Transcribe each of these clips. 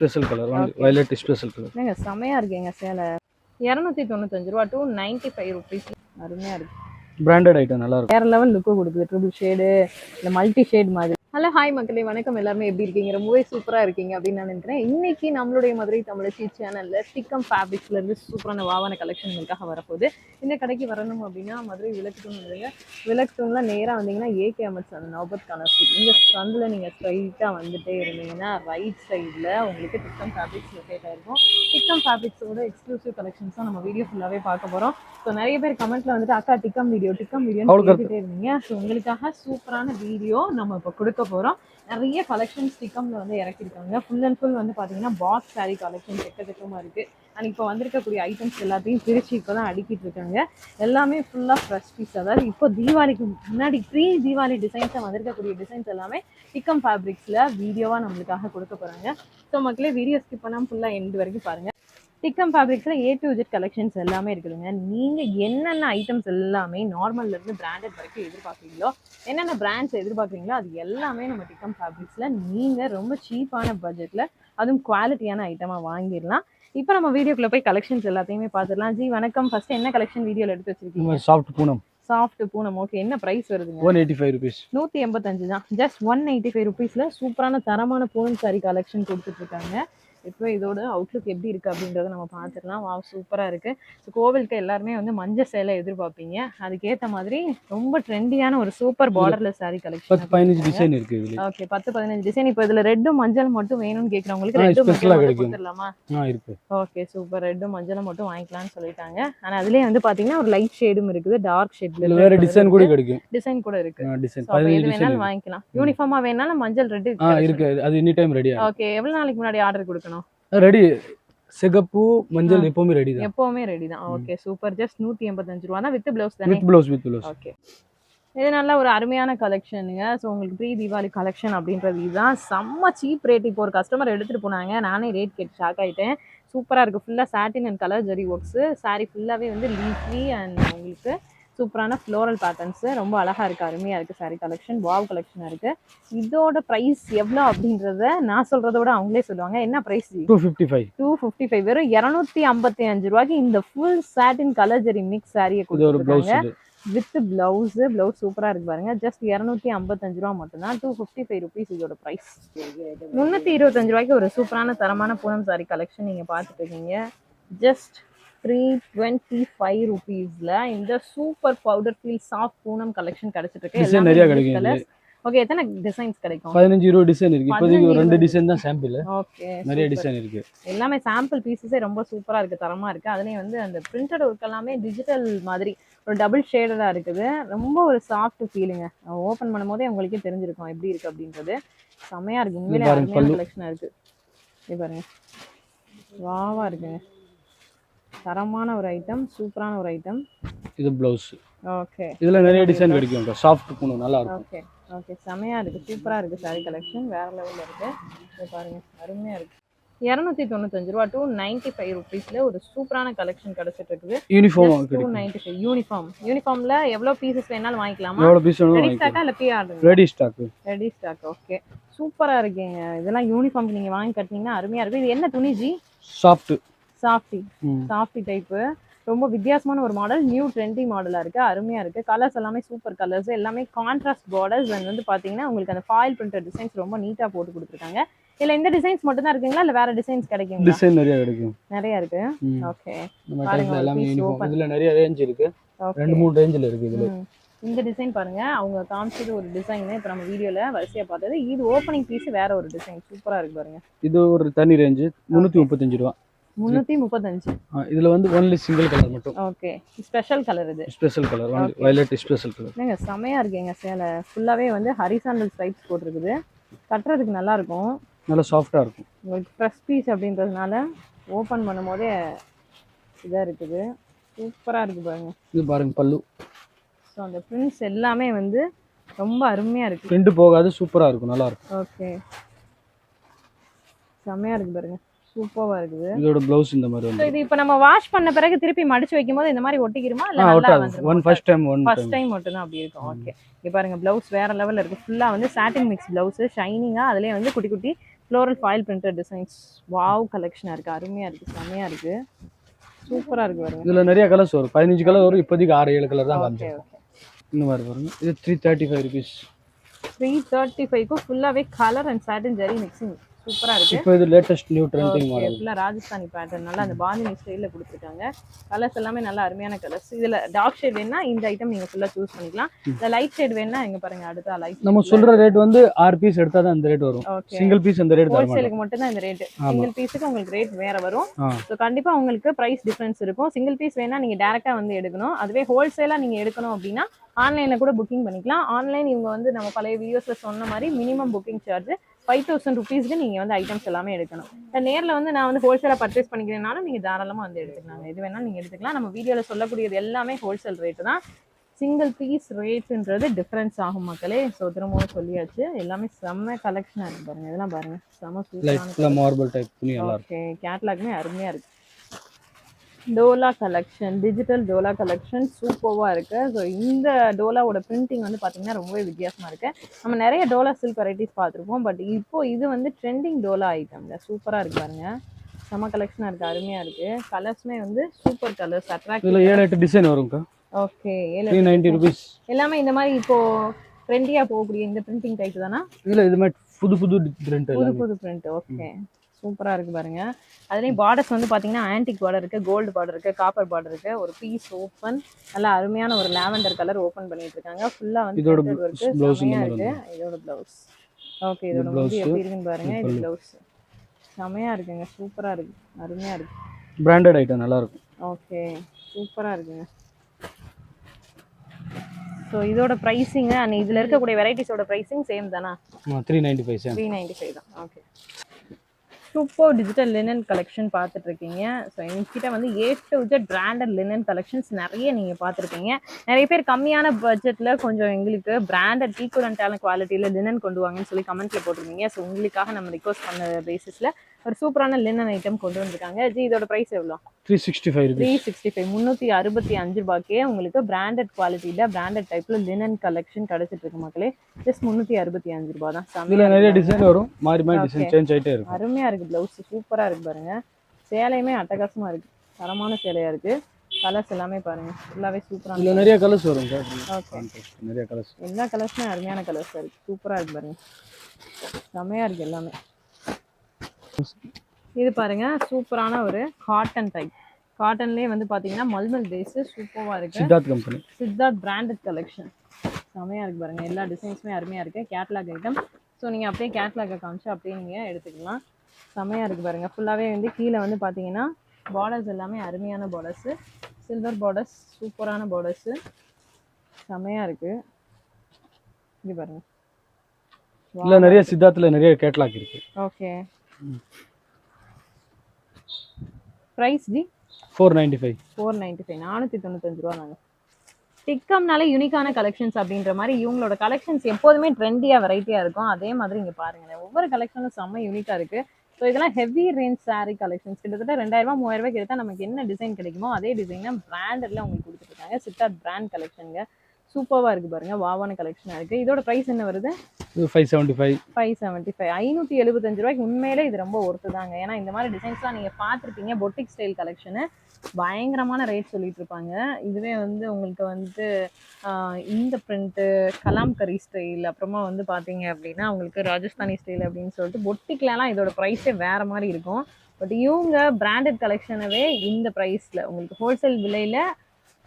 Special colour. Violet special colour. என்னங்க செமையா இருக்குங்க சேலை. இரநூத்தி தொண்ணூத்தஞ்சு ரூபா டூ நைன்டி ஃபைவ் ருபீஸ் அருமையா இருக்கு. பிராண்டட் ஐட்டம் நல்லா இருக்கும். வேற லெவல் லுக்கு கொடுக்குது. ட்ரிபிள் ஷேடு இல்லை மல்டி ஷேட் மாதிரி. ஹலோ ஹாய் மக்களே. வணக்கம். எல்லாருமே எப்படி இருக்கீங்க? ரொம்பவே சூப்பராக இருக்கீங்க அப்படின்னு நான் நினைக்கிறேன். இன்னைக்கு நம்மளுடைய மதுரை தமிழச்சி சேனலில் ஸ்டிக்கம் ஃபேப்ரிக்ஸ்ல இருந்து சூப்பரான வாவான கலெக்ஷன் உங்களுக்காக வரப்போகுது. இந்த கடைக்கு வரணும் அப்படின்னா மதுரை விளக்குத்தூண் வந்துருங்க விளக்குத்தூண்ல நேராக வந்தீங்கன்னா ஏகே அமர்ஸ் அந்த நவபத் ஸ்ட்ரீட் இந்த சந்தில் நீங்கள் ஸ்ட்ரைட்டாக வந்துட்டே இருந்தீங்கன்னா ரைட் சைடில் உங்களுக்கு டிக்கம் ஃபேப்ரிக்ஸ் லொக்கேட் ஆயிருக்கும். டிக்கம் ஃபேப்ரிக்ஸோட எக்ஸ்க்ளூசிவ் கலெக்ஷன்ஸ் தான் நம்ம வீடியோ ஃபுல்லாகவே பார்க்க போகிறோம் ஸோ நிறைய பேர் கமெண்ட்ல வந்துட்டு அக்கா டிக்கம் வீடியோ டிக்கம் வீடியோ அவளுக்கு கேட்டுட்டே இருந்தீங்க. ஸோ உங்களுக்காக சூப்பரான வீடியோ நம்ம இப்போ கொடுக்க போகிறோம் நிறைய கலெக்ஷன்ஸ் டிக்கம்ல வந்து இறக்கிருக்காங்க ஃபுல் அண்ட் ஃபுல் வந்து பார்த்தீங்கன்னா பாக்ஸ் saree கலெக்ஷன் எக்கச்சக்கமாக இருக்கு. அண்ட் இப்போ வந்திருக்கக்கூடிய ஐட்டம்ஸ் எல்லாத்தையும் பிரித்து இப்போ தான் அடுக்கிட்டு இருக்காங்க. எல்லாமே ஃபுல்லாக ஃப்ரெஷ் பீஸ் அதாவது இப்போ தீபாவளிக்கு முன்னாடி ப்ரீ தீபாவளி டிசைன்ஸாக வந்திருக்கக்கூடிய டிசைன்ஸ் எல்லாமே டிக்கம் ஃபேப்ரிக்ஸில் வீடியோவாக நம்மளுக்காக கொடுக்க போகிறாங்க ஸோ மக்களே வீடியோ ஸ்கிப் பண்ணாமல் ஃபுல்லாக எண்டு வரைக்கும் பாருங்கள் டிக்கம் ஃபேப்ரிக்ஸில் ஏ டு ஜெட் கலெக்ஷன்ஸ் எல்லாமே இருக்குதுங்க. நீங்கள் என்னென்ன ஐட்டம்ஸ் எல்லாமே நார்மல்ல இருந்து பிராண்டட் வரைக்கும் எதிர்பார்க்குறீங்களோ என்னென்ன பிராண்ட்ஸ் எதிர்பார்க்குறீங்களோ அது எல்லாமே நம்ம டிக்கம் ஃபேப்ரிக்ஸில் நீங்கள் ரொம்ப சீப்பான பட்ஜெட்டில் அதுவும் குவாலிட்டியான ஐட்டமாக வாங்கிடலாம். இப்போ நம்ம வீடியோக்குள்ளே போய் கலெக்ஷன்ஸ் எல்லாத்தையுமே பார்த்துடலாம். ஜி வணக்கம். ஃபர்ஸ்ட் என்ன கலெக்ஷன் வீடியோவில் எடுத்து வச்சிருக்கீங்க? Soft Poonam. Soft Poonam. Okay என்ன ப்ரைஸ் வருதுங்க? ஒன் எயிட்டி ஃபைவ் ருபீஸ் நூற்றி எண்பத்தஞ்சு தான். ஜஸ்ட் ஒன் எயிட்டி ஃபைவ் ருபீஸில் சூப்பரான தரமான பூனம் சாரி கலெக்ஷன் கொடுத்துட்ருக்காங்க இப்போ இதோட அவுட்லுக் எப்படி இருக்குது அப்படின்றத நம்ம பார்த்துடலாம். வா சூப்பராக இருக்குது ஸோ கோவிலுக்கு எல்லாருமே வந்து மஞ்சள் சேலை எதிர்பார்ப்பீங்க. அதுக்கேற்ற மாதிரி ரொம்ப ட்ரெண்டியான ஒரு சூப்பர் பார்டர்லெஸ் சாரி பதினஞ்சு கலெக்ஷன் டிசைன் இருக்கு இதுல. ஓகே பத்து பதினஞ்சு டிசைன் இப்போ இதில் ரெட்டும் மஞ்சள் மட்டும் வேணும்னு கேட்குறவங்களுக்கு ரெட்டும் மஞ்சள். கொடுத்துடலாமா? இருக்கு. ஓகே சூப்பர் ரெட்டும் மஞ்சளும் மட்டும் வாங்கிக்கலாம்னு சொல்லிட்டாங்க. ஆனால் அதுலேயே வந்து பார்த்தீங்கன்னா ஒரு லைட் ஷேடும் இருக்குது. டார்க் இதுல வேற டிசைன் கூட ஷேட் கிடைக்கும். டிசைன் கூட இருக்கு. டிசைன் எது வேணாலும் வாங்கிக்கலாம். யூனிஃபார்மா வேணாலும் மஞ்சள் ரெட் ஆ இருக்கு. அது எனி டைம் ரெடியா ஓகே எவ்வளவு நாளைக்கு முன்னாடி ஆர்டர் கொடுக்கணும்? ரெடி சிகப்பு மஞ்சள் எப்பவுமே ரெடி தான். எப்பவுமே ரெடி தான். ஓகே சூப்பர் ஜஸ்ட் நூத்தி எண்பத்தஞ்சு ரூபா தான் வித் பிளவுஸ் தானே? With blouse with blouse okay இது நல்ல ஒரு அருமையான கலெக்ஷனுங்க ஸோ உங்களுக்கு ப்ரீ தீபாவளி கலெக்ஷன் அப்படின்றது இதுதான். செம்ம சீப் ரேட் இப்போ ஒரு கஸ்டமர் எடுத்துகிட்டு போனாங்க. நானே ரேட் கேட்டு ஷாக் ஆகிட்டேன் சூப்பராக இருக்குது ஃபுல்லாக satin and colour zari works saree ஃபுல்லாகவே வந்து லீஃப்லி அண்ட் உங்களுக்கு சூப்பரான ஃப்ளோரல் பேட்டர்ன்ஸு ரொம்ப அழகாக இருக்குது அருமையாக இருக்குது saree கலெக்ஷன் வாவ் கலெக்ஷனாக இருக்குது இதோட ப்ரைஸ் எவ்வளோ அப்படின்றத நான் சொல்கிறத விட அவங்களே சொல்லுவாங்க. என்ன price two fifty five two fifty five வெறும் இரநூத்தி ஐம்பத்தி அஞ்சு ரூபாய்க்கு இந்த full satin colour zari mix சாரியை கொடுத்துருக்காங்க. வித் பிளவுஸ் பிளவுஸ் சூப்பராக இருக்கு பாருங்க. ஜஸ்ட் இரநூத்தி ஐம்பத்தஞ்சு ரூபா மட்டும்தான். டூ ஃபிஃப்டி ஃபைவ் ருபீஸ் இதோட ப்ரைஸ் முந்நூற்றி இருபத்தஞ்சு ரூபாய்க்கு ஒரு சூப்பரான தரமான பூனம் சாரி கலெக்ஷன் நீங்கள் பார்த்துட்டு இருக்கீங்க. ஜஸ்ட் த்ரீ டுவெண்ட்டி ஃபைவ் ருபீஸில் இந்த super powder feel soft Poonam collection கிடைச்சிட்டு இருக்கு டிசைன் நிறைய கிடைக்கும். ஓகே எத்தனை டிசைன்ஸ் கிடைக்கும்? பதினஞ்சு இருபது டிசைன் இருக்கு. இப்போதைக்கு ஒரு ரெண்டு டிசைன் தான் சாம்பிள் ஓகே நிறைய டிசைன் இருக்கு. எல்லாமே சாம்பிள் பீசஸே ரொம்ப சூப்பராக இருக்குது தரமாக இருக்குது அதுலேயும் வந்து அந்த பிரிண்டட் ஒர்க் எல்லாமே டிஜிட்டல் மாதிரி ஒரு டபுள் ஷேடடாக இருக்குது. ரொம்ப ஒரு சாஃப்ட் ஃபீலுங்க ஓப்பன் பண்ணும்போதே உங்களுக்கே தெரிஞ்சிருக்கும் எப்படி இருக்குது அப்படின்றது. செமையாக இருக்குது உண்மையிலே அருமையான. கலெக்ஷனாக இருக்குது இது பாருங்க. வாவா இருக்குங்க. தரமான ஒரு ஐட்டம் சூப்பரான ஒரு ஐட்டம் இது ப்ளவுஸ் ஓகே இதுல நிறைய டிசைன் கிடைக்கும் சாஃப்ட் பூனம் நல்லா இருக்கும். ஓகே ஓகே செமையாக இருக்குது சூப்பராக இருக்குது சாரி கலெக்ஷன் வேறு லெவலில் இருக்குது இது பாருங்கள் அருமையாக இருக்குது இரநூத்தி தொண்ணூத்தஞ்சு ரூபா டூ நைன்ட்டி ஃபைவ் ருபீஸில் ஒரு சூப்பரான கலெக்ஷன் கிடச்சிட்டு இருக்குது. Uniform two ninety five uniform யூனிஃபார்மில் எவ்வளோ பீசஸ் வேணாலும் வாங்கிக்கலாமா? எவ்வளவு பீஸ் ரெடி ஸ்டாக்கா இல்லை pre order ready stock ready stock okay சூப்பராக இருக்கீங்க. இதெல்லாம் யூனிஃபார்ம் நீங்கள் வாங்கி கட்டினீங்கன்னா அருமையாக இருக்கும். இது என்ன துணி ji soft softy softy type ரொம்ப வித்தியாசமான ஒரு மாடல் நியூ ட்ரெண்டி மாடலாக இருக்குது அருமையாக இருக்குது கலர்ஸ் எல்லாமே சூப்பர் கலர்ஸ் எல்லாமே கான்ட்ராஸ்ட் பார்டர்ஸ் அண்ட் வந்து பார்த்தீங்கன்னா உங்களுக்கு அந்த ஃபாயில் பிரிண்டட் டிசைன்ஸ் ரொம்ப நீட்டாக போட்டு கொடுத்துருக்காங்க. இல்லை இந்த டிசைன்ஸ் மட்டும் தான் இருக்குங்களா? இல்லை வேறு டிசைன்ஸ் கிடைக்குங்களா? டிசைன் நிறைய கிடைக்கும். நிறைய இருக்கு. ஓகே பாருங்க, எல்லாமே யூனிஃபார்ம். இதுல நிறைய ரேஞ்ச் இருக்கு. ரெண்டு மூணு ரேஞ்சில் இருக்கு இதுல. இந்த டிசைன் பாருங்க. அவங்க காமிச்சது ஒரு டிசைன் இப்போ நம்ம வீடியோல வரிசையா பார்த்தது. இது ஓப்பனிங் பீஸ் வேற ஒரு டிசைன் சூப்பரா இருக்கு பாருங்க. இது ஒரு தனி ரேஞ்சு முந்நூற்றி முப்பத்தஞ்சு ரூபா. முந்நூற்றி முப்பத்தஞ்சு. இதுல வந்து ஒன்லி சிங்கிள் கலர் மட்டும். ஓகே ஸ்பெஷல் கலர் இது. Special colour. Violet special colour என்னங்க செமையா இருக்குங்க சேலை. ஃபுல்லாவே வந்து ஹரிசாண்டல் ஸ்ட்ரைப்ஸ் போட்டிருக்குது. கட்டுறதுக்கு நல்லா இருக்கும் நல்லா சாஃப்டா இருக்கும். உங்களுக்கு ஃப்ரெஷ் பீஸ் அப்படின்றதுனால ஓப்பன் பண்ணும்போதே இதாக இருக்குது. சூப்பராக இருக்குது பாருங்க. இது பாருங்க பல்லு. ஸோ அந்த பிரிண்ட்ஸ் எல்லாமே வந்து ரொம்ப அருமையாக இருக்குது பிரிண்ட் போகாது சூப்பரா இருக்கும். நல்லா இருக்கும். ஓகே செம்மையாக இருக்குது பாருங்க. சூப்பராக இருக்குது. இதோட பிளவுஸ் இந்த மாதிரி வந்து இது இப்போ நம்ம வாஷ் பண்ண பிறகு திருப்பி மடிச்சு வைக்கும்போது இந்த மாதிரி ஒட்டிக்கிருமா? இல்லை நல்லா வந்துருமா? One first time one first time time மட்டும் தான் அப்படி இருக்கும். ஓகே இங்க பாருங்க ப்ளவுஸ் வேற லெவல்ல இருக்கு. ஃபுல்லா வந்து சாட்டின் மிக்ஸ் ப்ளவுஸ் ஷைனிங்கா அதுலயே வந்து குட்டி குட்டி floral foil printed designs wow கலெக்ஷனாக இருக்குது அருமையாக இருக்குது செம்மையாக இருக்குது சூப்பராக இருக்குது பாருங்க. இதுல நிறைய கலர்ஸ் வரும். பதினஞ்சு கலர் வரும். இப்போதைக்கு ஆறு ஏழு கலர் தான் ஓகே இந்த மாதிரி பாருங்க. இது three thirty five rupees three thirty ஃபைவ்க்கும் ஃபுல்லாகவே colour and satin zari mixing சூப்பராக இருக்குது இப்போ இது லேட்டஸ்ட் நியூ ட்ரெண்டிங் மாடல் ஃபுல்லாக ராஜஸ்தானி பேட்டர்ன் நல்லா அந்த பாந்தினி ஸ்டைலில் கொடுத்துருக்காங்க கலர்ஸ் எல்லாமே நல்லா அருமையான கலர்ஸ் இதில் டார்க் ஷேட் வேணா இந்த ஐட்டம் நீங்கள் ஃபுல்லாக சூஸ் பண்ணிக்கலாம். இந்த லைட் ஷேட் வேணா இங்க பாருங்க அடுத்த லைட் நம்ம சொல்ற ரேட் வந்து ஆறு பீஸ் எடுத்தா தான் இந்த ரேட் வரும். சிங்கிள் பீஸ் அந்த ரேட் தர மாட்டோம் ஹோல்சேலுக்கு மட்டும் தான் இந்த ரேட் சிங்கிள் பீஸுக்கு உங்களுக்கு ரேட் வேற வரும். ஸோ கண்டிப்பா உங்களுக்கு பிரைஸ் டிஃபரன்ஸ் இருக்கும். சிங்கிள் பீஸ் வேணா நீங்க டேரக்டா வந்து எடுக்கணும். அதுவே ஹோல்சேலா நீங்க எடுக்கணும் அப்படின்னா ஆன்லைன்ல கூட புக்கிங் பண்ணிக்கலாம். ஆன்லைன் இவங்க வந்து நம்ம பழைய வீடியோஸ்ல சொன்ன மாதிரி minimum booking charge five thousand ருபீஸ்க்கு நீங்க வந்து ஐட்டம்ஸ் எல்லாமே எடுக்கணும். இப்ப நேர்ல வந்து நான் வந்து ஹோல்சேலா பர்ச்சேஸ் பண்ணிக்கிறேனாலும் நீங்க தாராளமா வந்து எடுத்துக்கலாம் எது வேணாலும் நீங்க எடுத்துக்கலாம். நம்ம வீடியோல சொல்லக்கூடியது எல்லாமே ஹோல்சேல் ரேட்டு தான். சிங்கிள் பீஸ் ரேட்ன்றது டிஃப்ரென்ஸ் ஆகும் மக்களே. ஸோ திரும்பவும் சொல்லியாச்சு. எல்லாமே செம்ம கலெக்ஷனாக இருக்கு பாருங்க. இதெல்லாம் பாருங்க. செம்ம மார்பிள் டைப் ஓகே கேட்லாக்மே அருமையா இருக்கு. Dola collection digital Dola collection சூப்பராக இருக்கு. ஸோ இந்த டோலாவோட பிரிண்டிங் வந்து பார்த்தீங்கன்னா ரொம்பவே வித்தியாசமா இருக்கு. நம்ம நிறைய டோலா சில்க் வெரைட்டிஸ் பார்த்துருப்போம். பட் இப்போ இது வந்து ட்ரெண்டிங் டோலா ஐட்டம்ல சூப்பராக இருக்கு பாருங்க. செம்ம கலெக்ஷனாக இருக்கு அருமையா இருக்கு. கலர்ஸ்மே வந்து சூப்பர் கலர்ஸ் அட்ராக்டிவ் இதுல ஏழு எட்டு டிசைன் வரும்க்கா? ஓகே ஏழு நைன்டி ருபீஸ் எல்லாமே இந்த மாதிரி இப்போ ட்ரெண்டியாக போகக்கூடிய இந்த பிரிண்டிங் டைப் தானா? இதுல இது மாதிரி புது புது பிரிண்ட் புது புது பிரிண்ட் ஓகே சூப்பரா இருக்கு பாருங்க. அதுலயும் பார்டர்ஸ் வந்து பாத்தீங்கன்னா ஆன்டிக் பார்டர் இருக்கு கோல்டு பார்டர் இருக்கு காப்பர் பார்டர் இருக்கு. ஒரு பீஸ் ஓப்பன் நல்லா அருமையான ஒரு லாவெண்டர் கலர் ஓபன் பண்ணிட்டு இருக்காங்க. ஃபுல்லா வந்து இதோட இருக்கு. இதோட பிளவுஸ் ஓகே இதோட முடி எப்படி இருக்குன்னு பாருங்க. இது. பிளவுஸ் செமையா இருக்குங்க. சூப்பரா இருக்கு. அருமையா இருக்கு. பிராண்டட் ஐட்டம் நல்லா இருக்கும். ஓகே சூப்பரா இருக்குங்க. ஸோ இதோட ப்ரைஸிங் அண்ட் இதுல இருக்கக்கூடிய வெரைட்டிஸோட ப்ரைஸிங் சேம் தானா? Three ninety five three ninety five தான். Okay super digital linen collection பார்த்துட்ருக்கீங்க. ஸோ எங்ககிட்ட வந்து A to Z branded linen collections நிறைய நீங்கள் பார்த்துருப்பீங்க நிறைய பேர் கம்மியான பட்ஜெட்டில் கொஞ்சம் எங்களுக்கு பிராண்டட் ஈக்குவலண்டான குவாலிட்டியில் லினன் கொண்டு வாங்கன்னு சொல்லி கமெண்ட்டில் போட்டிருந்தீங்க. ஸோ உங்களுக்காக நம்ம ரிக்வஸ்ட் பண்ண பேசிஸில் ஒரு சூப்பரான லினன் ஐட்டம் கொண்டு வந்திருக்காங்க. ஜி இதோட ப்ரைஸ் எவ்வளோ? Three sixty five three sixty five முந்நூற்றி அறுபத்தி அஞ்சு ரூபாய்க்கே உங்களுக்கு பிராண்டட் குவாலிட்டியில் பிராண்டட் டைப்பில் லினன் கலெக்ஷன் கிடைச்சிட்டு இருக்கு மக்களே. ஜஸ்ட் முந்நூற்றி அறுபத்தி அஞ்சு ரூபா தான் இதுல நிறைய இருக்கு. டிசைன் வரும். மாறி மாறி டிசைன். சேஞ்ச் ஆயிட்டே இருக்கும். அருமையா இருக்கு பிளவுஸ் சூப்பரா இருக்கு பாருங்க. சேலையுமே அட்டகாசமா இருக்கு. தரமான சேலையா இருக்கு. கலர்ஸ் எல்லாமே பாருங்க. ஃபுல்லாவே சூப்பரா இதுல நிறைய கலர்ஸ் வரும் நிறைய கலர்ஸ் எல்லா கலர்ஸுமே அருமையான கலர்ஸ் இருக்கு. சூப்பரா இருக்கு பாருங்க. செமையா இருக்கு எல்லாமே. இது பாருங்க சூப்பரான ஒரு காட்டன் டைப் காட்டன்லேயே வந்து பாத்தீங்கன்னா மல்மல் பேஸ் சூப்பரா இருக்கு. Siddharth company Siddharth branded collection செமையா இருக்கு பாருங்க எல்லா டிசைன்ஸுமே அருமையா இருக்கு. கேட்லாக் ஐட்டம் ஸோ நீங்க அப்படியே கேட்லாகை காமிச்சு அப்படியே நீங்க எடுத்துக்கலாம். செமையா இருக்கு பாருங்க. ஃபுல்லாவே வந்து கீழே வந்து பாத்தீங்கன்னா பார்டர்ஸ் எல்லாமே அருமையான பார்டர்ஸ் சில்வர் பார்டர்ஸ் சூப்பரான பார்டர்ஸ் செமையா இருக்கு. இது பாருங்க. இதுல நிறைய சித்தார்த்ல நிறைய கேட்லாக் இருக்கு. Okay price ji four ninety five four ninety five நானூற்றி தொண்ணூத்தஞ்சு ரூபா தாங்க. டிக்கம்னாலே யூனிக்கான கலெக்ஷன்ஸ் அப்படின்ற மாதிரி இவங்களோட கலெக்ஷன்ஸ் எப்போதுமே ட்ரெண்டியாக வெரைட்டியாக இருக்கும். அதே மாதிரி இங்கே பாருங்களேன். ஒவ்வொரு கலெக்ஷனும் செம்ம யூனிக்காக இருக்குது ஸோ இதெல்லாம் ஹெவி ரேஞ்ச் saree கலெக்ஷன்ஸ் கிட்டத்தட்ட ரெண்டாயிரரூபா மூவாயிரம் ரூபாய்க்கு எடுத்தால் நமக்கு என்ன டிசைன் கிடைக்குமோ அதே டிசைனை பிராண்டட்ல உங்களுக்கு கொடுத்துருக்காங்க சித்தார்த் பிராண்ட் கலெக்ஷனுங்க சூப்பராக இருக்குது பாருங்க. வாவான கலெக்ஷனாக இருக்குது இதோட ப்ரைஸ் என்ன வருது? Five seventy five five seventy five ஐநூற்றி எழுபத்தஞ்சு ரூபாய்க்கு உண்மையிலே இது ரொம்ப ஒர்த்து தாங்க. ஏன்னா இந்த மாதிரி டிசைன்ஸ்லாம் நீங்கள் பார்த்துருப்பீங்க. பொட்டிக் ஸ்டைல் கலெக்ஷனு பயங்கரமான ரேட் சொல்லிட்டு இருப்பாங்க. இதுவே வந்து உங்களுக்கு வந்து இந்த பிரிண்ட்டு கலாம்கரி ஸ்டைல் அப்புறமா வந்து பார்த்தீங்க அப்படின்னா உங்களுக்கு ராஜஸ்தானி ஸ்டைல் அப்படின்னு சொல்லிட்டு பொட்டிக்லலாம் இதோட ப்ரைஸே வேற மாதிரி இருக்கும். பட் இவங்க பிராண்டட் கலெக்ஷனவே இந்த ப்ரைஸில் உங்களுக்கு ஹோல்சேல் விலையில்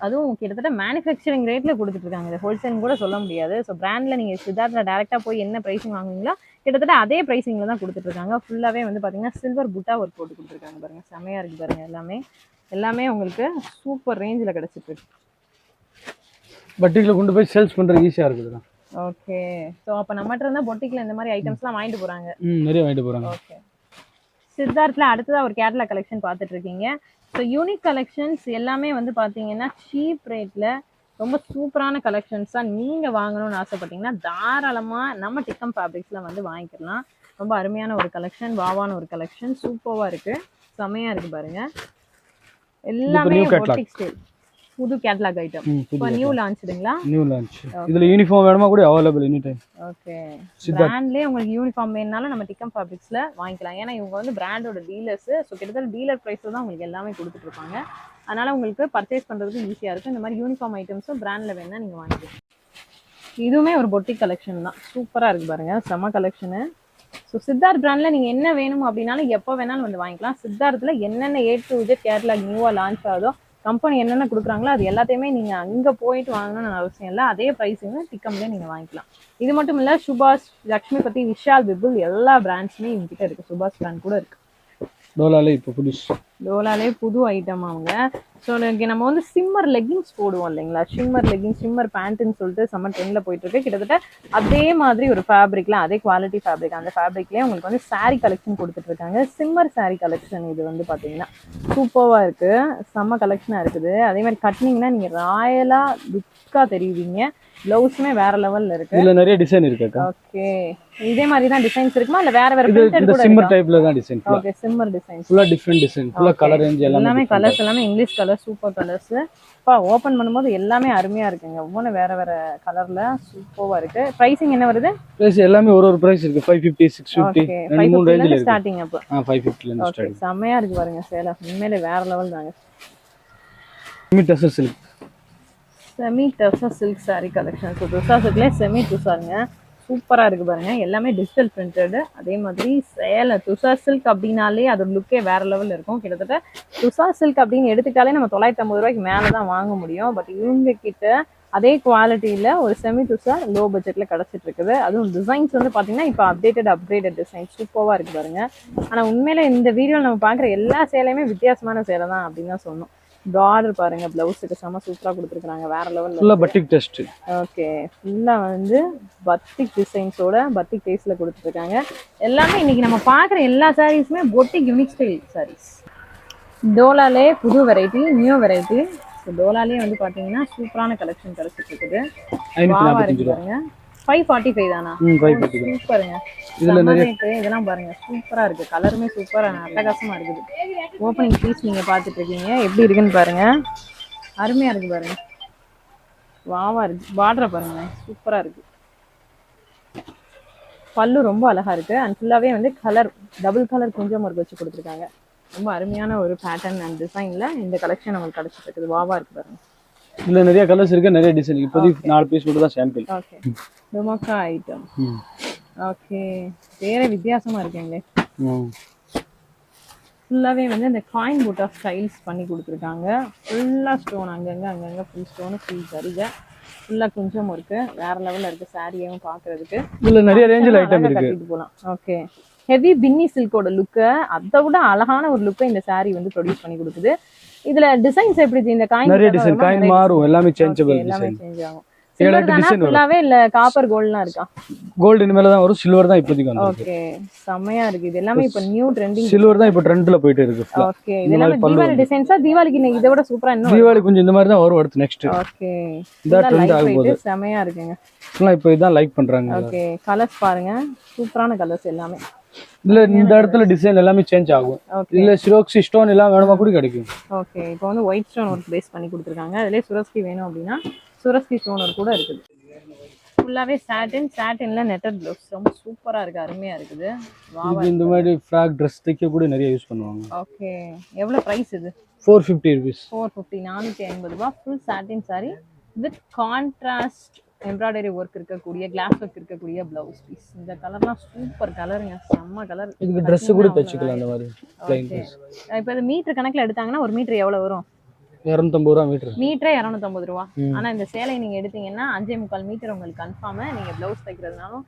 அதுவும் கிட்டத்தட்ட மேனுஃபேக்சரிங் ரேட்டில் கொடுத்துட்டு இருக்காங்க. இது ஹோல்சேல்னு கூட சொல்ல முடியாது. ஸோ பிராண்டில் நீங்கள் சித்தார்த்தில் டேரெக்டாக போய் என்ன ப்ரைஸிங் வாங்குவீங்களோ கிட்டத்தட்ட அதே ப்ரைஸிங்கில் தான் கொடுத்துட்டு இருக்காங்க. ஃபுல்லாகவே வந்து பார்த்தீங்கன்னா சில்வர் புட்டா ஒர்க் போட்டு கொடுத்துருக்காங்க பாருங்க. செமையாக இருக்குது பாருங்க எல்லாமே. எல்லாமே உங்களுக்கு சூப்பர் ரேஞ்சில் கிடச்சிட்டு இருக்கு. பட்டிக்கில் கொண்டு போய் சேல்ஸ் பண்றது ஈஸியா இருக்குதுண்ணா ஓகே ஸோ அப்போ நம்மகிட்ட இருந்தால் பொட்டிக்கில் இந்த மாதிரி ஐட்டம்ஸ்லாம் வாங்கிட்டு போகிறாங்க ம் நிறைய வாங்கிட்டு போறாங்க. ஓகே சித்தார்த்தில் அடுத்ததாக ஒரு கேட்லாக் கலெக்ஷன் பார்த்துட்டு இருக்கீங்க ஸோ யூனிக் கலெக்ஷன்ஸ் எல்லாமே வந்து பார்த்தீங்கன்னா சீப் ரேட்டில் ரொம்ப சூப்பரான கலெக்ஷன்ஸ் தான் நீங்கள் வாங்கணும்னு ஆசைப்பட்டீங்கன்னா தாராளமாக நம்ம டிக்கம் ஃபேப்ரிக்ஸில் வந்து வாங்கிக்கலாம். ரொம்ப அருமையான ஒரு கலெக்ஷன் வாவான ஒரு கலெக்ஷன் சூப்பராக இருக்குது செமையாக இருக்குது பாருங்க. எல்லாமே. பொட்டிக் ஸ்டைல் புது கேட்லாக் ஐட்டம் இப்போ நியூ லான்ச்சுடுங்களா நியூ லான்ச் இதுல யூனிஃபார்ம் வேணுமா கூட அவைலபிள் எனி டைம் ஓகே. பிராண்ட்லேயே உங்களுக்கு யூனிஃபார்ம் வேணுனாலும் நம்ம டிக்கம் ஃபேப்ரிக்ஸில் வாங்கிக்கலாம். ஏன்னா இவங்க வந்து பிராண்டோட டீலர்ஸ் ஸோ கிட்டத்தட்ட டீலர் ப்ரைஸில் தான் உங்களுக்கு எல்லாமே கொடுத்துட்டு இருப்பாங்க. அதனால உங்களுக்கு பர்ச்சேஸ் பண்ணுறதுக்கு ஈஸியாக இருக்கும். இந்த மாதிரி யூனிஃபார்ம் ஐட்டம்ஸும் பிராண்டில் வேணா நீங்கள் வாங்கிக்கலாம். இதுவுமே ஒரு பொட்டிக் கலெக்ஷன் தான். சூப்பராக இருக்கு பாருங்க. செம்ம கலெக்ஷனு ஸோ சித்தார்த் பிராண்டில் நீங்கள் என்ன வேணும் அப்படின்னாலும் எப்போ வேணாலும் வந்து வாங்கிக்கலாம். சித்தார்த்தில் என்னென்ன ஏ டு விஜெட் கேட்லாக் நியூவாக லான்ச் ஆகுதோ கம்பெனி என்னென்ன கொடுக்குறாங்களோ அது எல்லாத்தையுமே நீங்கள் அங்கே போயிட்டு வாங்கணும்னு அவசியம் இல்லை. அதே ப்ரைஸிங்க டிக்கம்லேயே நீங்கள் வாங்கிக்கலாம். இது மட்டும் இல்லை சுபாஷ் லக்ஷ்மி பத்தி விஷால் விபுல் எல்லா பிராண்ட்ஸுமே இவங்ககிட்ட இருக்கு. சுபாஷ் பிராண்ட் கூட இருக்கு. டோலாலே இப்போ புதுசு. டோலாலே புது ஐட்டம் அவங்க. ஸோ நம்ம வந்து சிம்மர் லெகின்ஸ் போடுவோம் இல்லைங்களா? ஷிம்மர் லெகின்ஸ் ஷிம்மர் பேண்ட்டுன்னு சொல்லிட்டு சம்மர் ட்ரெண்டில் போயிட்டு இருக்கு கிட்டத்தட்ட அதே மாதிரி ஒரு ஃபேப்ரிக்ல அதே குவாலிட்டி ஃபேப்ரிக் அந்த ஃபேப்ரிக்லேயே உங்களுக்கு வந்து saree கலெக்ஷன் கொடுத்துட்டு இருக்காங்க சிம்மர் saree கலெக்ஷன் இது வந்து பார்த்தீங்கன்னா சூப்பராக இருக்கு. செம்ம கலெக்ஷனாக இருக்குது. அதே மாதிரி கட்டினீங்கன்னா நீங்கள் ராயலாக லுக்காக தெரியுவீங்க. ப்ளவுஸுமே வேற லெவலில் இருக்கு. இதுல நிறைய டிசைன் இருக்காக்கா ஓகே இதே மாதிரி தான் டிசைன்ஸ் இருக்குமா? இல்ல வேற வேற பிரிண்டட் கூட சிம்மர் டைப்ல தான் டிசைன் ஓகே சிம்மர் டிசைன்ஸ் ஃபுல்லா டிஃப்ரெண்ட் டிசைன் ஃபுல்லா கலர் ரேஞ்ச் எல்லாமே. கலர்ஸ் எல்லாமே இங்கிலீஷ் கலர் சூப்பர் கலர்ஸ் அப்பா ஓபன் பண்ணும்போது எல்லாமே அருமையா இருக்குங்க. ஒவ்வொன்றும் வேற வேற கலர்ல சூப்பரா இருக்கு. பிரைசிங் என்ன வருது? பிரைஸ் எல்லாமே ஒரு ஒரு பிரைஸ் இருக்கு. ஃபைவ் ஃபிஃப்டி சிக்ஸ் ஃபிஃப்டி ரெண்டு மூணு ரேஞ்சில் ஸ்டார்டிங் அப்போ. ஆ ஃபைவ் ஓகே பாருங்க சேலை. உண்மையிலே வேற லெவல் தாங்க. Semi tussar silk semi டர்சா silk saree collection so tussar சில்க்லேயே semi துசாருங்க சூப்பராக இருக்குது பாருங்கள் எல்லாமே டிஜிட்டல் பிரிண்டடு அதே மாதிரி சேலை துஷா சில்க் அப்படின்னாலே அதோட லுக்கே வேறு லெவலில் இருக்கும். கிட்டத்தட்ட துஷா சில்க் அப்படின்னு எடுத்துக்கிட்டாலே நம்ம தொள்ளாயிரத்தி ஐம்பது ரூபாய்க்கு மேலே தான் வாங்க முடியும். பட் இவங்க கிட்ட அதே குவாலிட்டியில் ஒரு செமி துஷா லோ பட்ஜெட்டில் கிடச்சிட்டு இருக்குது. அதுவும் டிசைன்ஸ் வந்து பார்த்தீங்கன்னா இப்போ அப்டேட்டட் அப்கிரேடட் டிசைன் சூப்பராக இருக்குது பாருங்கள் ஆனால் உண்மையில இந்த வீடியோவில் நம்ம பார்க்குற எல்லா சேலையுமே வித்தியாசமான சேலை தான் அப்படின்னு தான் சொன்னோம் பார்டர் பாருங்க பிளவுஸுக்கு செம்ம சூப்பராக கொடுத்துருக்காங்க வேற லெவலில் ஃபுல்லா பட்டிக் டெஸ்ட் ஓகே ஃபுல்லாக வந்து பத்திக் டிசைன்ஸோட பத்திக் டேஸ்ட்ல கொடுத்துருக்காங்க. எல்லாமே இன்னைக்கு நம்ம பார்க்குற எல்லா சாரீஸுமே பொட்டிக் யூனிக் ஸ்டைல் சாரீஸ் டோலாலே புது வெரைட்டி நியூ வெரைட்டி டோலாலே வந்து பார்த்தீங்கன்னா சூப்பரான கலெக்ஷன் கிடைச்சிட்டு இருக்குது. பாருங்க. ஃபைவ் ஃபார்ட்டி ஃபைவ் தானா சூப்பருங்க. இதுல இதெல்லாம் பாருங்க. சூப்பரா இருக்கு. கலருமே சூப்பரா அட்டகாசமா இருக்குது. ஓப்பனிங் பீஸ் நீங்க பார்த்துட்டு இருக்கீங்க. எப்படி இருக்குன்னு பாருங்க. அருமையா இருக்கு பாருங்க. வாவா இருக்கு. பார்டரை பாருங்க. சூப்பரா இருக்கு. பல்லு ரொம்ப அழகா இருக்கு. அண்ட் ஃபுல்லாவே வந்து கலர் டபுள் கலர் கொஞ்சம் ஒர்க் வச்சு கொடுத்துருக்காங்க. ரொம்ப அருமையான ஒரு பேட்டர்ன் அண்ட் டிசைன்ல இந்த கலெக்ஷன் நமக்கு கிடைச்சிட்டு இருக்குது. வாவா இருக்கு பாருங்க. இதுல நிறைய கலர்ஸ் இருக்கு நிறைய டிசைன் இருக்கு. இப்போதைக்கு நாலு பீஸ் மட்டும் தான் சாம்பிள் ஓகே டுமோக்கா ஐட்டம் ஓகே வேற வித்தியாசமா இருக்குங்களே. ஃபுல்லாகவே வந்து இந்த காயின் பூட்டா ஸ்டைல்ஸ் பண்ணி கொடுத்துருக்காங்க. ஃபுல்லாக ஸ்டோன் அங்கங்கே அங்கங்கே ஃபுல் ஸ்டோனு ஃபுல் சரிகை ஃபுல்லாக கொஞ்சம் இருக்கு. வேற லெவலில் இருக்கு சாரியும் பார்க்கறதுக்கு. இதுல நிறைய ரேஞ்சில் ஐட்டம் கட்டிட்டு போகலாம் ஓகே ஹெவி பின்னி சில்கோட லுக்கை அதை விட அழகான ஒரு லுக்கை இந்த saree வந்து ப்ரொடியூஸ் பண்ணி கொடுக்குது. இதுல டிசைன்ஸ் எப்படி இந்த காயின் நிறைய டிசைன் காயின் மாறும். எல்லாமே சேஞ்சபிள் டிசைன் ஏழு வரும். ஃபுல்லாவே இல்ல காப்பர் கோல்ட்லாம் இருக்கா? கோல்டு இனிமேல தான் வரும். சில்வர் தான் இப்போதைக்கு வந்து ஓகே செம்மையா இருக்கு. இது எல்லாமே இப்போ நியூ ட்ரெண்டிங் சில்வர் தான் இப்போ ட்ரெண்ட்ல போயிட்டு இருக்கு. ஓகே இது எல்லாமே தீபாவளி டிசைன்ஸா தீபாவளிக்கு இன்னைக்கு இதை விட சூப்பரா இன்னும் தீபாவளி கொஞ்சம் இந்த மாதிரி தான் வரும் அடுத்து நெக்ஸ்ட் ஓகே இதான் ட்ரெண்ட் ஆக போகுது செமையா இருக்குங்க. இப்போ இதான் லைக் பண்றாங்க. ஓகே கலர்ஸ் பாருங்க. சூப்பரான கலர்ஸ் எல்லாமே. இதுல இந்த இடத்துல டிசைன் எல்லாமே சேஞ்ச் ஆகும். இதுல சிரோக்ஸி ஸ்டோன் எல்லாம் வேணுமா கூட கிடைக்கும். ஓகே இப்போ வந்து ஒயிட் ஸ்டோன் ஒர்க் பேஸ் பண்ணி கொடுத்துருக்காங்க. அதுலேயே சுரஸ்கி வேணும் அப்படின்னா சுரஸ்கி ஸ்டோன் ஒர்க் கூட இருக்குது. ஃபுல்லாவே சாட்டின் சாட்டின்ல நெட்டட் ப்ளவுஸ் ரொம்ப சூப்பரா இருக்கு அருமையா இருக்குது. இது இந்த மாதிரி ஃப்ராக் ட்ரெஸ் தைக்க கூட நிறைய யூஸ் பண்ணுவாங்க. ஓகே எவ்வளவு பிரைஸ் இது? Four fifty rupees four fifty நானூற்றி ஐம்பது ரூபா full satin sari with contrast embroidery work இருக்கக்கூடிய கிளாஸ் ஒர்க் இருக்கக்கூடிய பிளவுஸ் பீஸ் இந்த கலர்லாம் சூப்பர் கலருங்க செம்ம கலர் இதுக்கு ட்ரெஸ் கூட தச்சுக்கலாம் அந்த மாதிரி. இப்போ இது மீட்டர் கணக்குல எடுத்தாங்கன்னா ஒரு மீட்டர் எவ்வளவு வரும்? இரநூத்தம்பது ரூபா மீட்டர் மீட்டரே இரநூத்தம்பது ரூபா. ம். ஆனா இந்த சேலை நீங்க எடுத்தீங்கன்னா அஞ்சே முக்கால் மீட்டர் உங்களுக்கு கன்ஃபார்ம் நீங்க பிளவுஸ் தைக்கிறதுனாலும்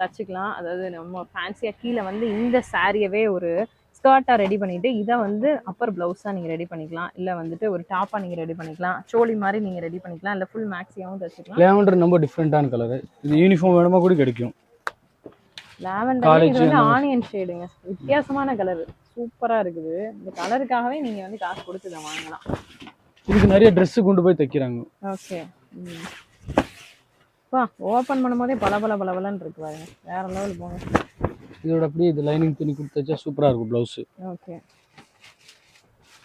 தச்சுக்கலாம். அதாவது நம்ம ஃபேன்சியா கீழே வந்து இந்த சாரியவே ஒரு ஸ்கர்ட்டா ரெடி பண்ணிட்டு இதை வந்து அப்பர் பிளவுஸா நீங்க ரெடி பண்ணிக்கலாம். இல்ல வந்துட்டு ஒரு டாப்பா நீங்க ரெடி பண்ணிக்கலாம். சோலி மாதிரி நீங்க ரெடி பண்ணிக்கலாம். இல்ல ஃபுல் மேக்ஸியாவும் தச்சுக்கலாம். லேவண்டர் ரொம்ப டிஃப்ரெண்டான கலர் இது யூனிஃபார்ம் வேணுமா கூட கிடைக்கும். லாவெண்டர் இது வந்து ஆனியன் ஷேடுங்க வித்தியாசமான கலர் சூப்பரா இருக்குது. இந்த கலருக்காகவே நீங்க வந்து காசு கொடுத்து இதை வாங்கலாம். இதுக்கு நிறைய Dress கொண்டு போய் தைக்கிறாங்க. ஓகே ஓப்பன் பண்ணும்போதே பல பல பல பலன்னு இருக்கு பாருங்க. வேற லெவல் போங்க. இதோட அப்படியே இது லைனிங் துணி கொடுத்து சூப்பரா இருக்கும் ப்ளவுஸ் ஓகே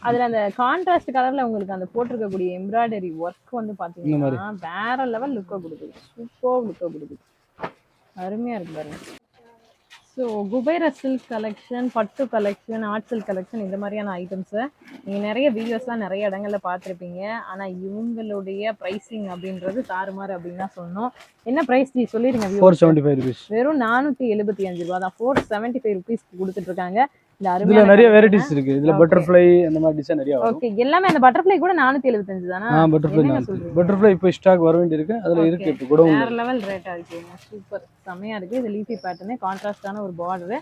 அதுல அந்த கான்ட்ராஸ்ட் கலர்ல உங்களுக்கு அந்த போட்டிருக்கக்கூடிய எம்ப்ராய்டரி ஒர்க் வந்து பாத்தீங்கன்னா வேற லெவல் லுக்க கொடுக்குது. சூப்பர் லுக்க கொடுக்குது. அருமையா இருக்கு பாருங்க. ஸோ குபேர சில்க் கலெக்ஷன் பட்டு கலெக்ஷன் ஆர்ட் சில்க் கலெக்ஷன் இந்த மாதிரியான ஐட்டம்ஸை நீங்கள் நிறைய வீடியோஸ்லாம் நிறைய இடங்கள்ல பார்த்துருப்பீங்க. ஆனால் இவங்களுடைய ப்ரைஸிங் அப்படின்றது தாறுமாறு அப்படின்னு தான் சொல்லணும். என்ன ப்ரைஸ் ஜி சொல்லிடுங்க. ஃபோர் செவன்ட்டி ஃபைவ் ருபீஸ் வெறும் நானூற்றி எழுபத்தி அஞ்சு ரூபா தான். ஃபோர் செவன்ட்டி ஃபைவ் இருக்காங்க. இந்த இதுல நிறைய வெரைட்டிஸ் இருக்கு. இதுல. பட்டர்ஃப்ளை அந்த மாதிரி டிசைன் நிறைய ஓகே எல்லாமே அந்த பட்டர்ஃப்ளை கூட நானூற்றி எழுபத்தஞ்சு தானா? ஆ பட்டர்ஃப்ளை? பட்டர்ஃப்ளை இப்போ ஸ்டாக் வர அதுல Okay. இருக்கு இப்போ கூட வேற லெவல் ரேட்டா இருக்குங்க சூப்பர் செம்மையா இருக்கு. இது லீஃபி பேட்டர்னு கான்ட்ராஸ்டான ஒரு பார்டர்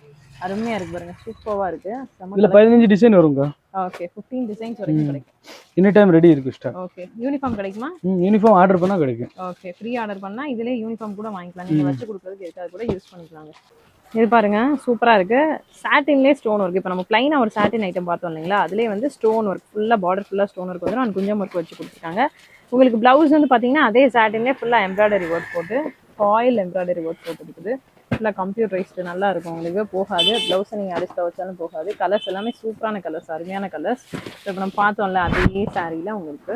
அருமையா இருக்கு பாருங்க. சூப்பர்வா இருக்கு. இதுல டிசைன் வருங்க ஓகே 15 டிசைன்ஸ் வரைக்கும் கிடைக்கும். எனி டைம் ரெடி இருக்கு ஸ்டாக் ஓகே யூனிஃபார்ம் கிடைக்குமா? யூனிஃபார்ம் ஆர்டர் பண்ணா கிடைக்கும். ஓகே ஃப்ரீ ஆர்டர் பண்ணா இதுலயே யூனிஃபார்ம் கூட வாங்கிக்கலாம். நீங்க வச்சு கொடுக்கறதுக்கு இருக்காது கூட யூஸ் பண்ணிக்கலாங்க. இது பாருங்க சூப்பரா இருக்கு. சாட்டின்லேயே ஸ்டோன் ஒர்க் இப்போ நம்ம பிளைனா ஒரு சாட்டின் ஐட்டம் பார்த்தோம் இல்லைங்களா? அதுலேயே வந்து ஸ்டோன் ஒர்க் ஃபுல்லா பார்டர் ஃபுல்லா ஸ்டோன் ஒர்க் வந்து அண்ட் குஞ்சம் ஒர்க் வச்சு கொடுத்துருக்காங்க. உங்களுக்கு பிளவுஸ் வந்து பாத்தீங்கன்னா அதே சாட்டின்லேயே ஃபுல்லா எம்ப்ராய்டரி ஒர்க் போட்டு ஃபாயில் எம்ப்ராய்டரி ஒர்க் போட்டு இருக்குது. ஃபுல்லாக கம்ப்யூட்டரைஸ்டு நல்லா இருக்கும் உங்களுக்கு. போகாது. ப்ளவுஸை நீங்கள் அடிச்சு வச்சாலும் போகாது. கலர்ஸ் எல்லாமே சூப்பரான கலர்ஸ் அருமையான கலர்ஸ் இப்போ நம்ம பார்த்தோம்ல அதே சாரியில் உங்களுக்கு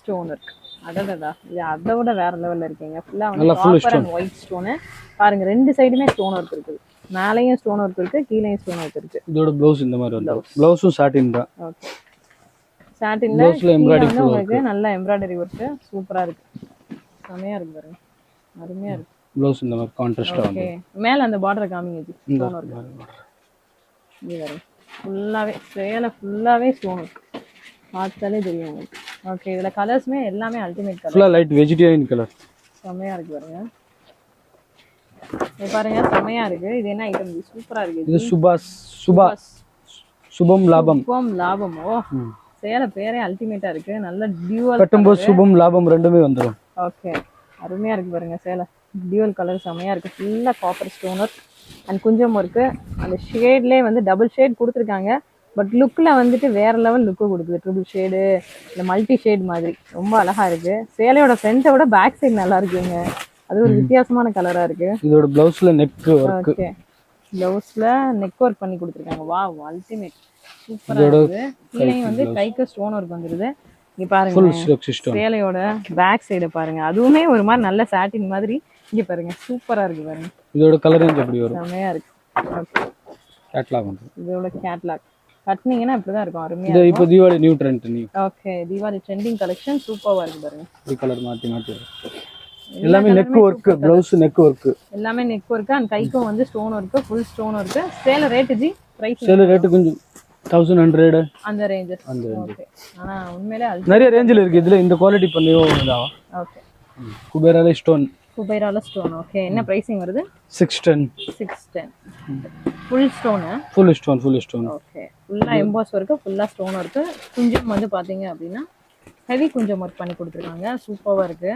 ஸ்டோன் இருக்கு அடடா இது அதை விட வேற லெவல்ல இருக்கீங்க. ஃபுல்லா வந்து காப்பர் அண்ட் ஒயிட் ஸ்டோனு பாருங்க ரெண்டு சைடுமே ஸ்டோன் ஒர்க் இருக்குது. மேலேயும் ஸ்டோன் ஒர்க் இருக்கு கீழேயும் ஸ்டோன் ஒர்க் இருக்கு. இதோட ப்ளவுஸ் இந்த மாதிரி வரும். ப்ளவுஸும் சாட்டின் தான். ஓகே சாட்டின்ல வந்து உங்களுக்கு நல்ல எம்ப்ராய்டரி ஒர்க் சூப்பரா இருக்கு. செமையா இருக்கு பாருங்க. அருமையா இருக்கு. ப்ளவுஸ் இந்த மாதிரி கான்ட்ராஸ்டா வந்து. மேல அந்த பார்டர் காமிங்க ஜி. ஸ்டோன் ஒர்க் இது வரும் ஃபுல்லாவே சேலை ஃபுல்லாவே ஸ்டோன் ஒர்க் பார்த்தாலே தெரியும் உங்களுக்கு. ஓகே இதுல கலர்ஸ்மே எல்லாமே அல்டிமேட் கலர் ஃபுல்லா லைட் வெஜிடேரியன் கலர் செமையா இருக்கு பாருங்க. இது பாருங்க செமையா இருக்கு. இது என்ன ஐட்டம் இது சூப்பரா இருக்கு. இது சுபாஸ் சுபா சுபம் லாபம். சுபம் லாபம். ஓ. சேலை பேரே அல்டிமேட்டா இருக்கு. நல்ல டியூவல் கட்டும்போது சுபம் லாபம் ரெண்டுமே வந்துடும் ஓகே அருமையா இருக்கு பாருங்க சேலை. டியூவல் கலர் செமையா இருக்கு. ஃபுல்லா காப்பர் ஸ்டோனர் அண்ட் குஞ்சம் இருக்கு. அந்த ஷேட்லேயே வந்து டபுள் ஷேட் கொடுத்துருக்காங்க. பட் லுக்கில் வந்துட்டு வேற லெவல் லுக்கு கொடுக்குது. ட்ரிபிள் ஷேடு இல்லை மல்டி ஷேட் மாதிரி. ரொம்ப அழகா இருக்கு. சேலையோட ஃப்ரண்ட்டை விட பேக் சைடு நல்லா இருக்குங்க. அது ஒரு வித்தியாசமான கலரா இருக்கு. இதோட ப்ளவுஸ்ல நெக் ஓகே ப்ளவுஸ்ல நெக் ஒர்க் பண்ணி கொடுத்துருக்காங்க. வா அல்டிமேட் சூப்பரா இருக்கு கீழேயும் வந்து கைக்கு ஸ்டோன் ஒர்க் வந்துருது. இங்க பாருங்க. சேலையோட பேக் சைடு பாருங்க. அதுவுமே ஒரு மாதிரி நல்ல சாட்டின் மாதிரி. இங்க பாருங்க. சூப்பரா இருக்கு பாருங்க. இதோட கலர் எப்படி வரும்? செமையா இருக்கு. கேட்லாக் இதோட கேட்லாக் கட்டினீங்கன்னா இப்படிதான் இருக்கும். அருமையா இது இப்போ Deepavali new trend new okay Deepavali trending collection சூப்பரா இருக்கு பாருங்க. இது கலர் மாத்தி மாத்தி. எல்லாமே neck work blouse neck work எல்லாமே நெக் ஒர்க் அண்ட் கைக்கும் வந்து stone work full stone work சேலை ரேட்டு ஜி பிரைஸ் சில ரேட்டு கொஞ்சம் தௌசண்ட் ஹண்ட்ரட் அந்த ரேஞ்சஸ் அந்த ஓகே ஆனா உண்மையிலே நிறைய ரேஞ்சில் இருக்கு. இதுல இந்த குவாலிட்டி பண்ணியும் இதாகும் ஓகே குபேராலே ஸ்டோன் குபைரால ஸ்டோன் ஓகே என்ன பிரைசிங் வருது? Six ten six ten full stone full stone full stone okay ஃபுல்லாக எம்போஸ் ஒர்க்கு ஃபுல்லாக ஸ்டோன் ஒர்க்கு குஞ்சம் வந்து பார்த்தீங்க அப்படின்னா ஹெவி குஞ்சம் ஒர்க் பண்ணி கொடுத்துருக்காங்க. சூப்பராக இருக்கு.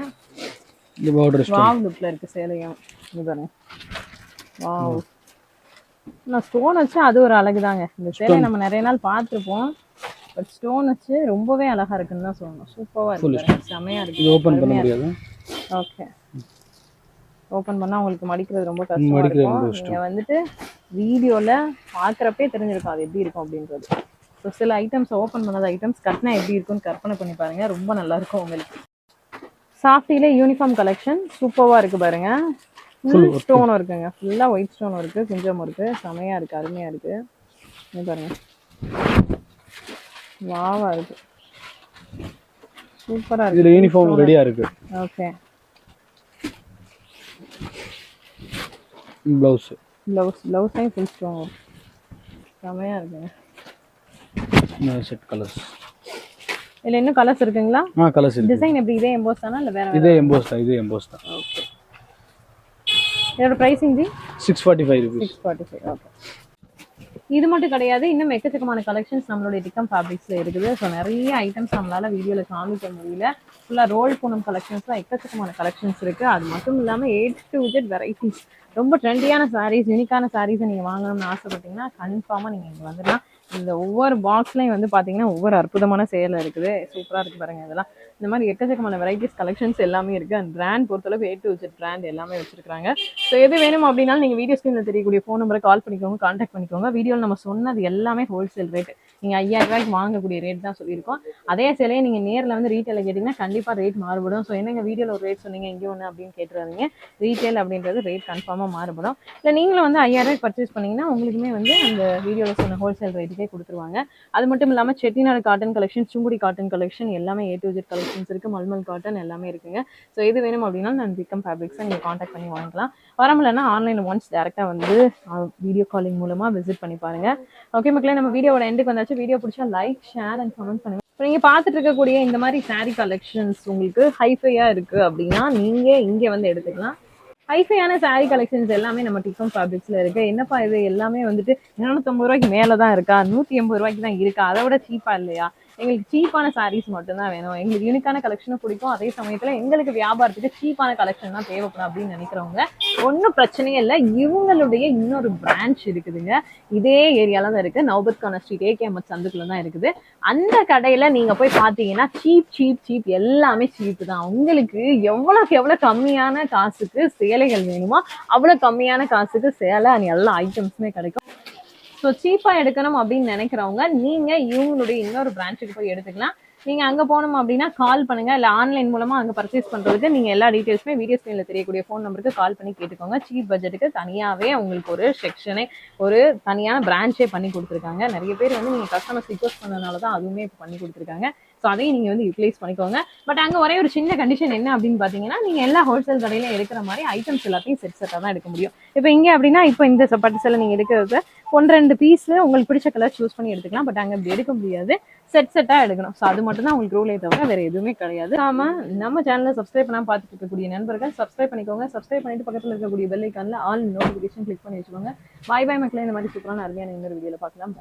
இந்த பார்டர் ஸ்டோன் வாவ் லுக்கில் இருக்கு சேலையும். இது பாருங்க. வாவ் நான் ஸ்டோன் வச்சு அது ஒரு அழகு தாங்க இந்த சேலை நம்ம நிறைய நாள் பார்த்துருப்போம். பட் ஸ்டோன் வச்சு ரொம்பவே அழகா இருக்குன்னு தான் சொல்லணும். சூப்பராக இருக்கு. செமையா இருக்கு. இது ஓப்பன் பண்ண முடியாது? ஓகே ஓப்பன் பண்ணா உங்களுக்கு மடிக்கிறது ரொம்ப கஷ்டமா மடிக்கிறது இருக்கும். ரொம்ப நீங்க வந்துட்டு வீடியோல பாக்குறப்பே தெரிஞ்சிருக்கும் அது எப்படி இருக்கும் அப்படின்றது. ஸோ சில ஐட்டம்ஸ் ஓப்பன் பண்ணாத ஐட்டம்ஸ் கட்டினா எப்படி இருக்கும்னு கற்பனை பண்ணி பாருங்க. ரொம்ப நல்லா இருக்கும் உங்களுக்கு. சாஃப்டில யூனிஃபார்ம் கலெக்ஷன் சூப்பராக இருக்கு பாருங்க. ஃபுல் ஸ்டோன் இருக்குங்க. ஃபுல்லா ஒயிட் ஸ்டோன் இருக்கு. குஞ்சம் இருக்கு. செமையா இருக்கு. அருமையா இருக்கு. பாருங்க. வாவா இருக்கு. சூப்பரா இருக்கு. இதுல யூனிஃபார்ம் ரெடியா இருக்கு. ஓகே பிளவுஸ் ப்ளவுஸ் ப்ளவுஸையும் ஃபுல் வரும் செமையாக இருக்குங்க செட் கலர்ஸ் இதில் இன்னும் கலர்ஸ் இருக்குங்களா? ஆ கலர்ஸ் இருக்கு. டிசைன் எப்படி? இதே எம்போஸ் தானா இல்லை வேற வேற? இதே எம்போஸ் தான் இதே எம்போஸ் தான் ஓகே இதோட pricing ji? Six forty five rupees six forty five okay இது மட்டும் கிடையாது இன்னும் எக்கச்சக்கமான கலெக்ஷன்ஸ் நம்மளுடைய டிக்கம் ஃபேப்ரிக்ஸில் இருக்குது. ஸோ நிறைய ஐட்டம்ஸ் நம்மளால் வீடியோவில் காமிக்க முடியல. ஃபுல்லாக ரோல் பூனம் கலெக்ஷன்ஸ்லாம் எக்கச்சக்கமான கலெக்ஷன்ஸ் இருக்குது அது மட்டும் இல்லாமல் எயிட் டு விஜெட் வெரைட்டிஸ் ரொம்ப ட்ரெண்டியான சாரீஸ் யூனிக்கான சாரீஸை நீங்கள் வாங்கணும்னு ஆசைப்பட்டீங்கன்னா கன்ஃபார்மாக நீங்கள் இங்கே வந்துடலாம். இந்த ஒவ்வொரு பாக்ஸ்லையும் வந்து பார்த்தீங்கன்னா ஒவ்வொரு அற்புதமான சேலை இருக்குது. சூப்பராக இருக்குது பாருங்கள் இதெல்லாம். இந்த மாதிரி எக்கச்சக்கமான வெரைட்டிஸ் கலெக்ஷன்ஸ் எல்லாமே இருக்குது அண்ட் பிராண்ட் பொறுத்தளவு ஏ டு ஜெட் பிராண்ட் எல்லாமே வச்சிருக்காங்க ஸோ எது வேணும் அப்படின்னாலும் நீங்கள் வீடியோ ஸ்க்ரீனில் தெரியக்கூடிய ஃபோன் நம்பரை கால் பண்ணிக்கோங்க கான்டாக்ட் பண்ணிக்கோங்க. வீடியோவில் நம்ம சொன்னது எல்லாமே ஹோல்சேல் ரேட் நீங்கள் ஐயாயிரம் ரூபாய்க்கு வாங்கக்கூடிய ரேட் தான் சொல்லியிருக்கோம். அதே சிலையை நீங்கள் நேரில் வந்து ரீட்டைலில் கேட்டிங்கன்னா கண்டிப்பாக ரேட் மாறுபடும். ஸோ என்னங்க வீடியோவில் ஒரு ரேட் சொன்னீங்க இங்கே ஒன்று அப்படின்னு கேட்டுறாதீங்க. ரீட்டைல் அப்படின்றது ரேட் கன்ஃபார்மாக மாறுபடும். இல்லை நீங்களும் வந்து ஐயாயிரம் ரூபாய்க்கு பர்ச்சேஸ் பண்ணிங்கன்னா உங்களுக்குமே வந்து அந்த வீடியோவில் சொன்ன ஹோல்சேல் ரேட்டுக்கே கொடுத்துருவாங்க. அது மட்டும் இல்லாமல் Chettinad cotton collection Sungudi cotton collection எல்லாமே A to Z collection collections இருக்குது மல்மல் காட்டன் எல்லாமே இருக்குங்க. ஸோ எது வேணும் அப்படின்னா நான் விக்கம் ஃபேப்ரிக்ஸை நீங்கள் காண்டாக்ட் பண்ணி வாங்கிக்கலாம். வரமில்லைன்னா ஆன்லைனில் ஒன்ஸ் டேரெக்டாக வந்து வீடியோ காலிங் மூலமாக விசிட் பண்ணி பாருங்க. ஓகே மக்களே நம்ம வீடியோட எண்டுக்கு வந்தாச்சு. வீடியோ பிடிச்சா லைக் ஷேர் அண்ட் கமெண்ட் பண்ணுங்கள் இப்போ நீங்கள் பார்த்துட்டு இருக்கக்கூடிய இந்த மாதிரி சாரீ கலெக்ஷன்ஸ் உங்களுக்கு ஹைஃபையாக இருக்குது அப்படின்னா நீங்கள் இங்கே வந்து எடுத்துக்கலாம். ஹைஃபையான சாரீ கலெக்ஷன்ஸ் எல்லாமே நம்ம டிஃபன் ஃபேப்ரிக்ஸில் இருக்குது என்னப்பா இது? எல்லாமே வந்துட்டு இரநூத்தம்பது ரூபாய்க்கு மேலே தான் இருக்கா? நூற்றி எண்பது ரூபாய்க்கு தான் இருக்கா? அதை விட சீப்பாக இல்லையா? எங்களுக்கு சீப்பான சாரீஸ் மட்டும்தான் வேணும். எங்களுக்கு யூனிக்கான கலெக்ஷனும் பிடிக்கும். அதே சமயத்தில் எங்களுக்கு வியாபாரத்துக்கு சீப்பான கலெக்ஷன் தான் தேவைப்படும் அப்படின்னு நினைக்கிறவங்க ஒன்றும் பிரச்சனையே இல்லை. இவங்களுடைய இன்னொரு பிரான்ச் இருக்குதுங்க. இதே ஏரியால தான் இருக்கு. நவபத்கான ஸ்ட்ரீட் ஏகே ஏகேஎம்எஸ் சந்துக்குள்ள தான் இருக்குது. அந்த கடையில் நீங்க போய் பார்த்தீங்கன்னா சீப் சீப் சீப் எல்லாமே சீப்பு தான். உங்களுக்கு எவ்வளோக்கு எவ்வளோ கம்மியான காசுக்கு சேலைகள் வேணுமோ அவ்வளோ கம்மியான காசுக்கு சேலை and எல்லா ஐட்டம்ஸுமே கிடைக்கும். ஸோ சீப்பாக எடுக்கணும் அப்படின்னு நினைக்கிறவங்க நீங்கள் இவங்களுடைய இன்னொரு பிரான்ச்சுக்கு போய் எடுத்துக்கலாம். நீங்கள் அங்கே போனோம் அப்படின்னா கால் பண்ணுங்க. இல்லை ஆன்லைன் மூலமாக அங்கே பர்ச்சேஸ் பண்ணுறதுக்கு நீங்கள் எல்லா டீட்டெயில்ஸுமே வீடியோ ஸ்க்ரீனில் தெரியக்கூடிய ஃபோன் நம்பருக்கு கால் பண்ணி கேட்டுக்கோங்க. சீப் பட்ஜெட்டுக்கு தனியாகவே உங்களுக்கு ஒரு செக்ஷனே ஒரு தனியான பிரான்ச்சே பண்ணி கொடுத்துருக்காங்க. நிறைய பேர் வந்து நீங்கள் கஸ்டமர்ஸ் ரிக்வஸ்ட் பண்ணனால தான் அதுவுமே இப்போ பண்ணி கொடுத்துருக்காங்க. ஸோ அதையும் நீங்கள் வந்து யூட்டிலைஸ் பண்ணிக்கோங்க. பட் அங்கே ஒரே ஒரு சின்ன கண்டிஷன் என்ன அப்படின்னு பார்த்தீங்கன்னா நீங்கள் எல்லா ஹோல்சேல் கடையில எடுக்கிற மாதிரி ஐட்டம்ஸ் எல்லாத்தையும் செட் செட்டாக தான் எடுக்க முடியும். இப்போ இங்கே அப்படின்னா இப்போ இந்த ச- பட்டு சேலை நீங்கள் எடுக்கிறது ஒன்று ரெண்டு பீஸ் உங்களுக்கு பிடிச்ச கலர் சூஸ் பண்ணி எடுத்துக்கலாம். பட் அங்கே அப்படி எடுக்க முடியாது. செட் செட்டாக எடுக்கணும். ஸோ அது மட்டும் தான் உங்களுக்கு ரூலே தவிர வேறு எதுவுமே கிடையாது. நாம நம்ம சேனலில் சப்ஸ்கிரைப் பண்ணால் பார்த்துட்டு இருக்கக்கூடிய நண்பர்கள் சப்ஸ்கிரைப் பண்ணிக்கோங்க. சப்ஸ்கிரைப் பண்ணிட்டு பக்கத்தில் இருக்கக்கூடிய பெல் ஐக்கானில் ஆல் நோட்டிஃபிகேஷன் கிளிக் பண்ணி வச்சுக்கோங்க. பாய் பாய் மக்களே. இந்த மாதிரி சூப்பரான அருமையான இன்னொரு வீடியோவில் பார்க்கலாம்